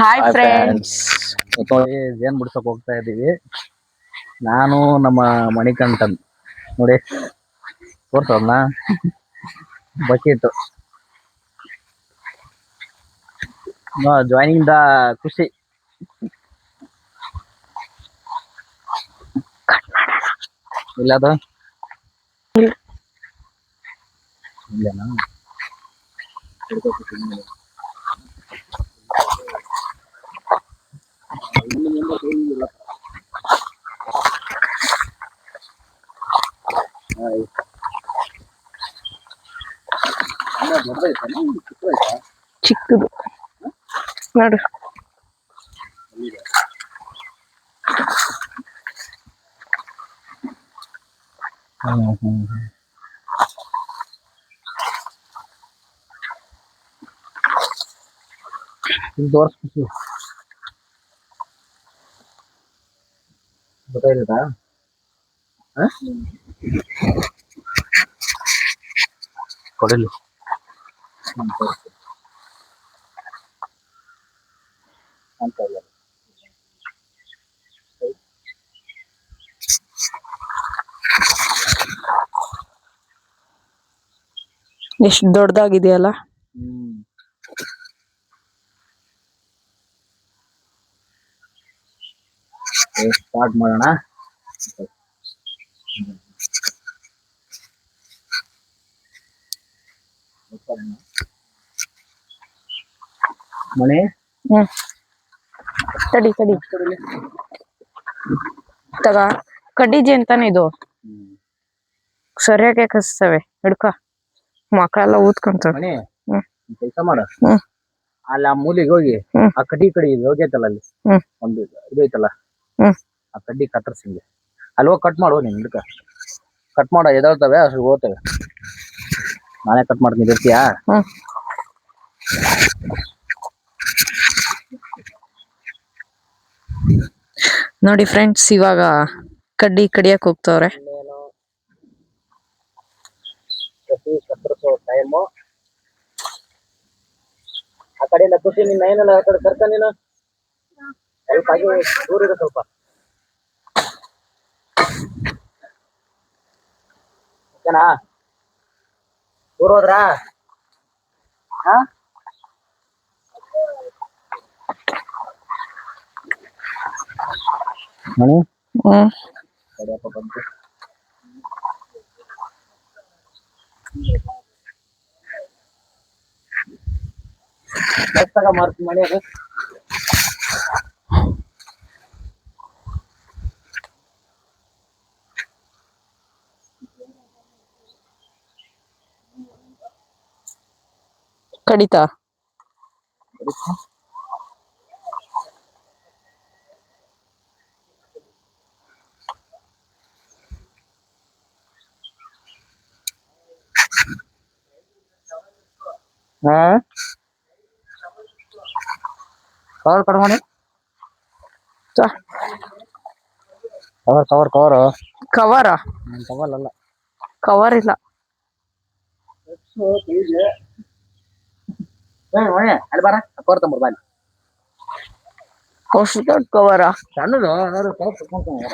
Hi friends ನೋಡಿ ಜೇನ್ ಬಿಡ್ಸಕ್ ಹೋಗ್ತಾ ಇದೀವಿ? ನಾನು ನಮ್ಮ ಮಣಿಕಂಠನ್. ನೋಡಿ ತೋರ್ಸೋದ್ನ ಬಕೆಟ್. ಜಾಯ್ನಿಂಗ್ ದ ಖುಷಿ. ಇಲ್ಲ ಅದು? ಇಲ್ಲ. ಇಲ್ಲೇನಾ? ಚಿಕ್ಕದು. ನೋಡು. ಹ್ಮ್ ಹ್ಮ್ ಹ್ಮ್. ಇಲ್ಲಿ ತೋರ್ಸ್ಬಿಟ್ಟು ಗೊತ್ತಾಯ್ತಾ ಕೊಡಲಿ ಹ್ಮ್, ತೋರ್ಸು. ಅಂತ. ಎಷ್ಟು ದೊಡ್ಡದಾಗಿದೆಯಲ್ಲ ಹ್ಮ್ ಸ್ಟಾರ್ಟ್ ಮಾಡೋಣ ಮಣಿ? ಹ್ಮ್. ತಡಿ ತಡಿ. ತಗ ಕಡ್ಡಿಜಿ ಅಂತಾನೆ ಇದು. ಸರಿಯಾಗಿ ಕಸ್ತವೆ ಹಿಡ್ಕ. ಮಕ್ಕಳೆಲ್ಲ ಊದ್ಕೊಂತವೆ. ಮಣಿ ಕೆಲಸ ಮಾಡ. ಹ್ಮ್. ಅಲ್ಲಿ ಆ ಮೂಲಿಗೆ ಹೋಗಿ. ಆ ಕಡ್ಡಿ ಕಡೆ ಇದು ಹೋಗೈತಲ್ಲ ಅಲ್ಲಿ? ಒಂದು ಇದು ಆ ಕಡ್ಡಿ ಕತ್ತರಿಸಿಂಗೆ. ಅಲ್ಲಿ ಹೋಗಿ ಕಟ್ ಮಾಡುವ ನೀನು ಹಿಡ್ಕ. ಕಟ್ ಮಾಡೋ ಎದಾಳ್ತವೆ ಅಷ್ಟು ಹೋಗ್ತವೆ. ನಾನೇ ಕಟ್ ಮಾಡ್ತೀನಿ ಇರ್ತೀಯಾ ಹ್ಮ್. ನೋಡಿ ಫ್ರೆಂಡ್ಸ್ ಇವಾಗ ಕಡ್ಡಿ ಕಡಿಯಕ್ ಹೋಗ್ತಾವ್ರೆ. ಆ ಕಡೆಯಿಂದ ಖುಷಿ ನಿನ್ನ ಏನಲ್ಲ ಆ ಕಡೆ ಕರ್ಕ ನೀನು? ಸ್ವಲ್ಪ ಹಾಗೆ ದೂರ ಇರು ಸ್ವಲ್ಪ. ಓಕೆನಾ ದೂರ ಹೋದ್ರಾ ಹಾ? ಮಣಿ? ಹ್ಮ್ ಕಡಿಯಪ್ಪ ಬಂತು. ಎಷ್ಟಾಗ ಮಾರ್ಕ್ ಮಣಿ ಅದು ಕಡಿತಾ ಹಾ ಕವರ್ ಕಡ್ ಮಾಡಿ cover cover cover cover cover ಅಲ್ಲ ಕವರ್ ಇಲ್ಲ ಅಲ್ಲಿ ಬಾರ ಕವರ್ ತಂಬರ್ ಬಾಲಿ ಅಷ್ಟು ದೊಡ್ಡ ಕವರ ಸಣ್ಣದು ನೋಡು ಕವರ್ ತಗೊಂತಾನೆ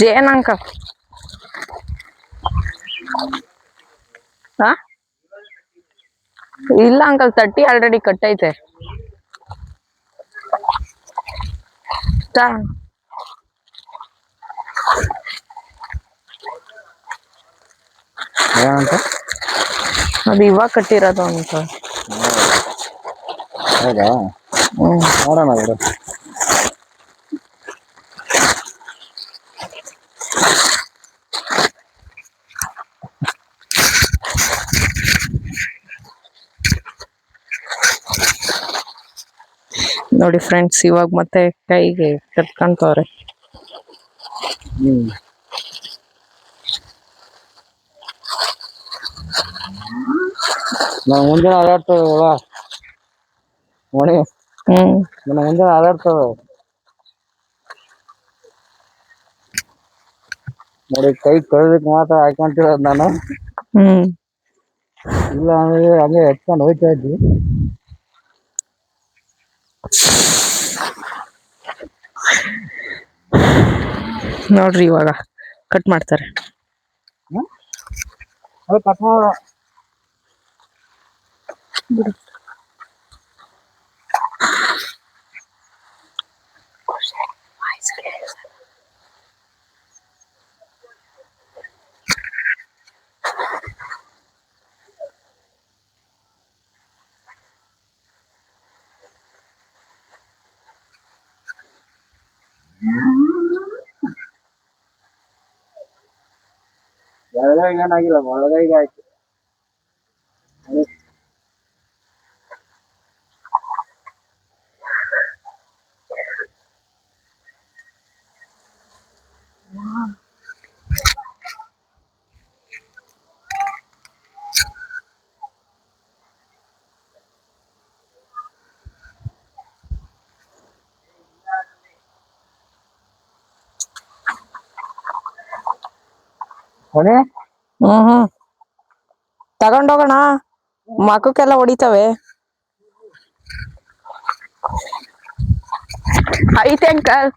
ಜೇನ್ ಅಂಕಲ್ ಹಾ ಇಲ್ಲ ಅಂಕಲ್ ತಟ್ಟಿ ಆಲ್ರೆಡಿ ಕಟ್ಟೈತೆ ತಾ. ಏನಂತ? ಅದು ಇವಾಗ ಕಟ್ಟಿರೋದು ಅಂತ. ಹೌದಾ? ಹ್ಮ್. ನೋಡೋಣ ಬಿಡು. ನೋಡಿ ಫ್ರೆಂಡ್ಸ್ ಇವಾಗ ಮತ್ತೆ ಕೈಗೆ ಕಟ್ಕೊಂತವ್ರೆ ಹ್ಮ್ ನಾವು ಮುಂಜಾನೆ ಅಲಾಡ್ತೇವೆ ಒಳ ಮಣಿ ಹ್ಮ್. ನನ್ನ ಮುಂಜಾನೆ ಅಲಾಡ್ತೇವೆ ನೋಡಿ ಕೈ ತೊಳೆದಕ್ಕೆ ಮಾತ್ರ ಹಾಕೊಂತಿರೋದು ನಾನು. ಹ್ಮ್. ಇಲ್ಲ ಅಂದ್ರೆ ಹಂಗೆ ಎತ್ಕೊಂಡು ಹೋಯ್ತಾ ಇದ್ವಿ. ನೋಡ್ರಿ ಇವಾಗ ಕಟ್ ಮಾಡ್ತಾರೆ. ಅದು ಕಟ್ ಮಾಡ ಎಡಗೈಗೆ ಏನಾಗಿಲ್ಲ ಒಳಗೈಗೆ ಆಯ್ತು ಕೊನೆ ಹ್ಮ್ ಹ್ಮ್. ತಗೊಂಡೋಗೋಣ. ಮಕ್ಕಕ್ಕೆಲ್ಲ ಹೊಡಿತಾವೆ. ಐತೆ ಅಂಕಲ್.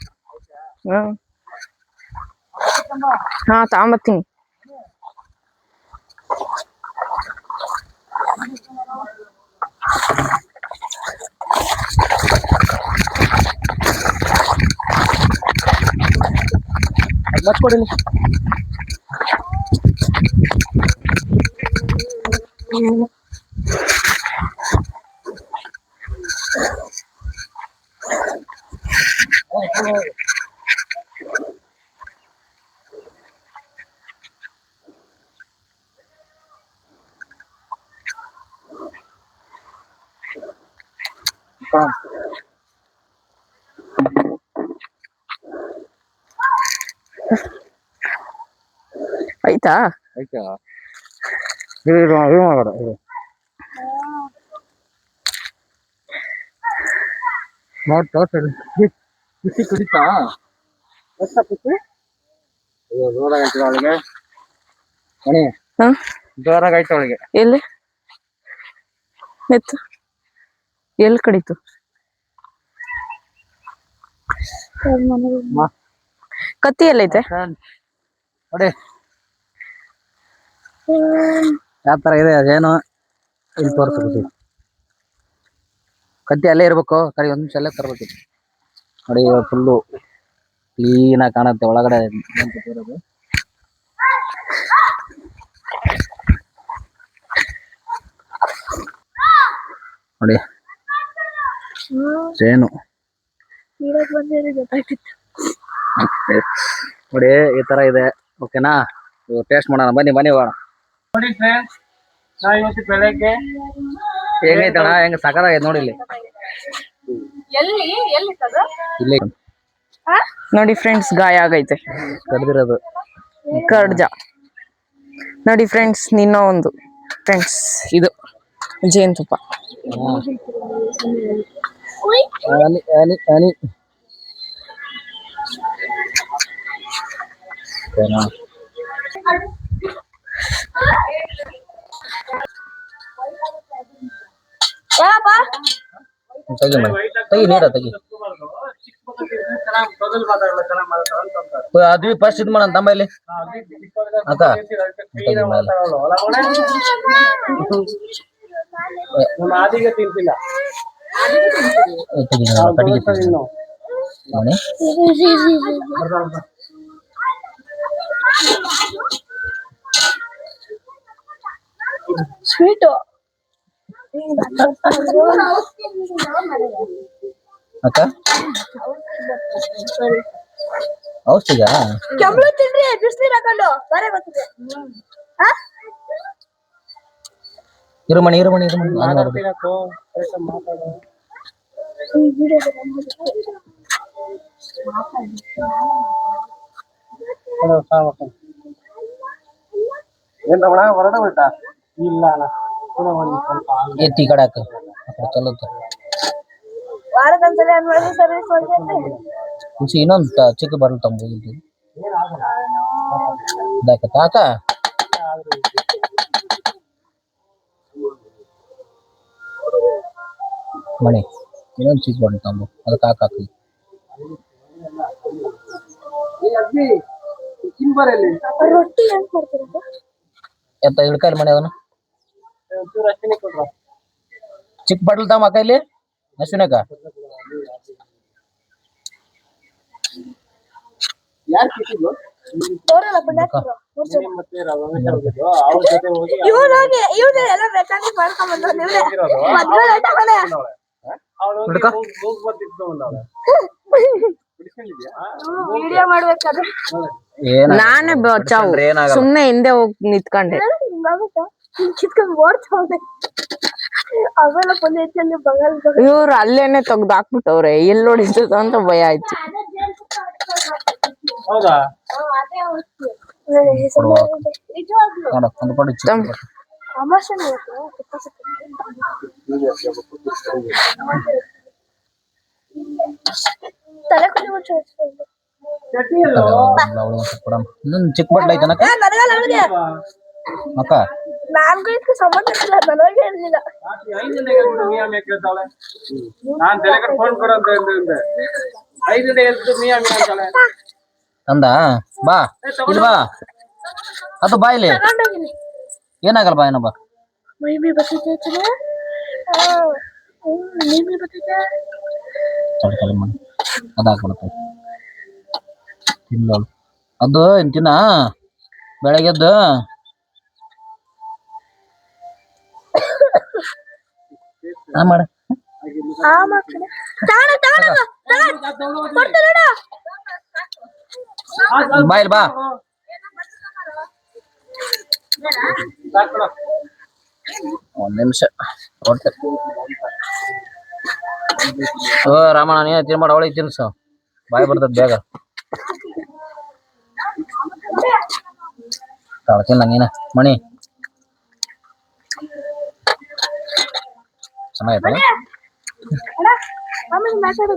ಹ್ಮ್. ಹಾ ತಗೊಂಬತ್ತೀನಿ. ಅದು ಮಚ್ಕೊಡಿ ಆಯ್ತಾ ಆಯ್ತಾ ಇದು ಇದು ಇದು ಮಾಡಬೇಡ ಇದು. ನೋಡಿ ತೋರ್ಸಡಿ ಬಿಸಿ ಕುಡಿತಾ? ಎಷ್ಟ ಬಿಸಿ? ಅಯ್ಯೋ ಜೋರಾಗಿ ಆಯ್ತು ಅವಳಿಗೆ. ಮಣಿ ಎಲ್ಲಿ? ಎತ್ತು. ಎಲ್ಲಿ ಕಡಿತು? ಕತ್ತಿ ಎಲ್ಲೈತೆ ನೋಡಿ ಯಾವ ತರ ಇದೆ, ಅದೇನು ಇಲ್ಲಿ ತೋರಿಸ್ಬೇಕು ಕತ್ತಿ ಅಲ್ಲೇ ಇರಬೇಕು, ಕಡೆ ಒಂದ್ ನಿಮಿಷ ಅಲ್ಲೇ ತರ್ಬೇಕು ನೋಡಿ ಫುಲ್ಲು ಕ್ಲೀನ್ ಆಗಿ ಕಾಣುತ್ತೆ ಒಳಗಡೆ. ನೋಡಿ, ಜೇನು. ನೋಡಿ, ಈ ತರ ಇದೆ. ಓಕೆನಾ ಟೇಸ್ಟ್ ಮಾಡೋಣ. ಬನ್ನಿ ಬನ್ನಿ, ಹೋಗೋಣ. ನೋಡಿ ಫ್ರೆಂಡ್ಸ್ ನಾ ಇವತ್ತು ಬೆಳಗ್ಗೆ ಹೆಂಗೈತಣ ಹೆಂಗ ಸಕತ್ತಾಗೈತೆ ನೋಡಿ ಇಲ್ಲಿ. ಇಲ್ಲಿ. ನೋಡಿ ಫ್ರೆಂಡ್ಸ್ ಗಾಯ ಆಗೈತೆ. ಕಡ್ದಿರೋದು. ಕಡ್ಜ ನೋಡಿ ಫ್ರೆಂಡ್ಸ್ ನಿನ್ನ ಒಂದು. ಫ್ರೆಂಡ್ಸ್ ಇದು. ಜೇನುತುಪ್ಪ. ಅನಿ ಅನಿ ಓಕೆನಾ ತೆಗಿ ಮಾಡಿ ತೆಗಿ ನೀರ ತೆಗಿ. ಅದು ಫಸ್ಟ್ ಇದು ಮಾಡೋಣ ತಮ್ಮ ಇಲ್ಲಿ. ಅಕ್ಕ ನೋಡು, ಕಟ್ಟಿಗೆ ತೆಗಿ. ನೋಡಿ. ಸ್ವೀಟು ಅಕ್ಕ ಔಷಧಿಗ ಕೆಂಬಳು ತಿನ್ರಿ ಬಿಸಿನೀರ್ ಹಾಕೊಂಡು ಬರೇ ಗೊತ್ತಿದೆ ಇರುಮಣಿ ಇರುಮಣಿ ಇರುಮಣಿ ನಾನು ನೋಡ್ಬೇಕು. ಎತ್ತಿ ಈ ಕಡೆ ಹಾಕು. ಆ ಕಡೆ ಚಲೋ ವಾರಕ್ಕೊಂದ್ಸಲ ಏನ್ ಮಾಡಿದ್ರು ಸರ್ವಿಸ್ ಹೋಗ್ತೈತೆ. ಖುಷಿ ಇನ್ನೊಂದು ತ- ಚಿಕ್ಕ ಬರಲ್ ತಮ್ಮ ಇಲ್ಲಿ. ಇದಾಕತ್ತ ಅಕ್ಕ ಮಣಿ ಇನ್ನೊಂದು ಚಿಕ್ಕ ಬಾಟಲ್ ತಂಬು ಅದಕ್ಕೆ ಹಾಕಾಕಿ ರೊಟ್ಟಿ ಹೆಂಗ್ ಮಾಡ್ತೀರಪ್ಪ ಎತ್ತ ಹಿಡ್ಕಲ್ಲಿ ಮಣಿ ಅದನ್ನ? ಚಿಕ್ಕ ಬಾಟಲ್ ತಮ್ಮ ಅಕ್ಕ ಇಲ್ಲಿ. ಅಶ್ವಿನಕ್ಕ ತೋರಲ್ಲ ಪುಣ್ಯಾಕ ಇವನಾಗೆ ಇವನೇ ಎಲ್ಲ ಮೆಕ್ಯಾನಿಕ್ ಮಾಡ್ಕೊಂಡ್ ಬಂದ ಮದ್ವೆ ಲೇಟ್ ಆಗಲ್ಲ ಹಿಡ್ಕ. ವಿಡಿಯೋ ಮಾಡ್ಬೇಕಾದ್ರೆ ಏನ ನಾನೇ ಬಚಾವು ಬಿಡ್ಸ್ಕೊಂಡ್ರೆ ಸುಮ್ನೆ ಹಿಂದೆ ಹೋಗಿ ನಿಂತ್ಕೊಂಡೆ. ಹಿಂಗ್ ಕಿತ್ಕೊಂಡ್ ಓಡ್ತಾವ್ನೆ ಅವೆಲ್ಲ ಪೊಲೀಸಲ್ಲಿ ಬಗಲ್ ಇವ್ರು ಅಲ್ಲೇನೆ ತೆಗ್ದು ಹಾಕ್ಬಿಟ್ಟವ್ರೆ. ಎಲ್ಲಿ ಹೊಡಿತದ ಅಂತ ಭಯ ಆಯ್ತು. ಹೌದಾ? ತಲೆ ಕುಡಿ ಚಿಕ್ಕ ಬಾಟ್ಲ್ ಐತನಕ್ಕ? ನನಗಲ್ಲ ಇದಕ್ಕೆ ಸಂಬಂಧ ಇಲ್ಲ ನನಗೆ ನಾನ್ ತಲೆ ಫೋನ್ ಕೊಡು ಅಂತ ಅಂದೆ. ಐದು ಗಂಟೆ ಎದ್ದು ಮಿಯಾ ಮಿಯಾ ಅಂತಾಳೆ. ತಂದ ಬಾ ಇಲ್ಲಿ ಬಾ. ಅದು ಬಾ ಇಲ್ಲಿ. ತಗೊಂಡೋಗಿನಿ. ಏನಾಗಲ್ಲ ಬಾ ಏನೋ ಬಾ ಮೈ ಬಿ ಬರ್ತೈತೆ ಚಲ ಮೈ ಬಿ ಬರ್ತೈತೆ. ತಡಿ ತಡಿ ಮಾಡಿ. ಅದು ಹಾಕ್ಬಿಡುತ್ತೆ. ತಿನ್ನೋಳು ಅದು ತಿನ್ನ? ಬೆಳಗ್ಗೆ ಹಾ ಮಾಡ. ಆ ಬಾ ಒಂದ್ ನಿಮಿಷ. ಓ ರಾಮಣ್ಣ ನೀ ತಿನ್ ಮಾಡ. ಅವಳಿಗೆ ತಿನ್ಸು ಬಾಯಿ ಬರ್ತದ ಬೇಗ. ತಳ್ತಿಲ್ಲ ನೀನ. ಮಣಿ. ಮಾತಾಡೋಣ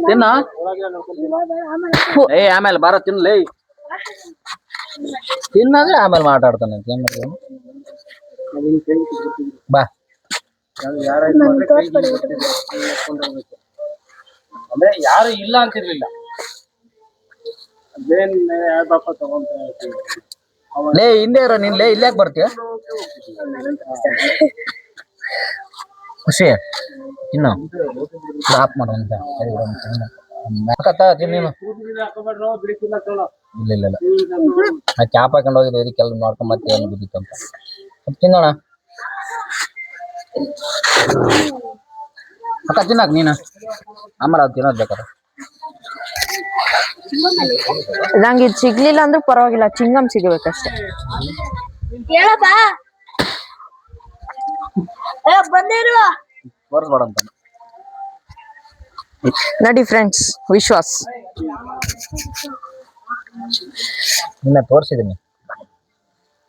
ತಿನ್ನ. ಏ ಆಮೇಲೆ ಬಾರ ತಿನ್ಲೇ ತಿನ್ನದ್ರೆ ಆಮೇಲೆ ಮಾತಾಡ್ತಾನೆ ಅಂತ ಏನ್ ಬಾ. ಅಂದ್ರೆ ಯಾರು ಇಲ್ಲ ಅಂತಿರ್ಲಿಲ್ಲ. ಲೇ ಹಿಂದೆ ಇರೋ ನೀನ್ ಲೇ ಇಲ್ಲಾಕ್ ಬರ್ತೀಯ? ಖುಷಿ. ಇನ್ನು ಹಾಕೋಬೇಡ್ರೋ ಬಿಡಿ ಕೂದಲ ಇಲ್ಲ ಇಲ್ಲ ಇಲ್ಲ. ನಾ ಕ್ಯಾಪ್ ಹಾಕೊಂಡು ಹೋಗಿದ್ದು ಇದಕ್ಕೆ ಎಲ್ಲ ನೋಡ್ಕೊಂಡ್ ಮತ್ತೆ ಏನು ಬಿದ್ದಿತ್ತು ಅಂತ. ತಿನ್ನೋಣ. ಅಕ್ಕ ತಿನ್ನಾಕ ನೀನು? ಆಮೇಲೆ ಅದು ತಿನ್ನೋದು ಬೇಕಾದ್ರೆ. ನಂಗೆ ಇದು ಸಿಗ್ಲಿಲ್ಲ ಅಂದ್ರೆ ಪರವಾಗಿಲ್ಲ ಚಿಂಗಮ್ ಸಿಗಬೇಕಷ್ಟೇ. ಹೇಳಪ್ಪ. ಬಂದೇರು. ತೋರಿಸ್ಬೇಡ ಅಂತ ನಡಿ ಫ್ರೆಂಡ್ಸ್ ವಿಶ್ವಾಸ್. ಇನ್ನ ತೋರಿಸಿದ್ದೀನಿ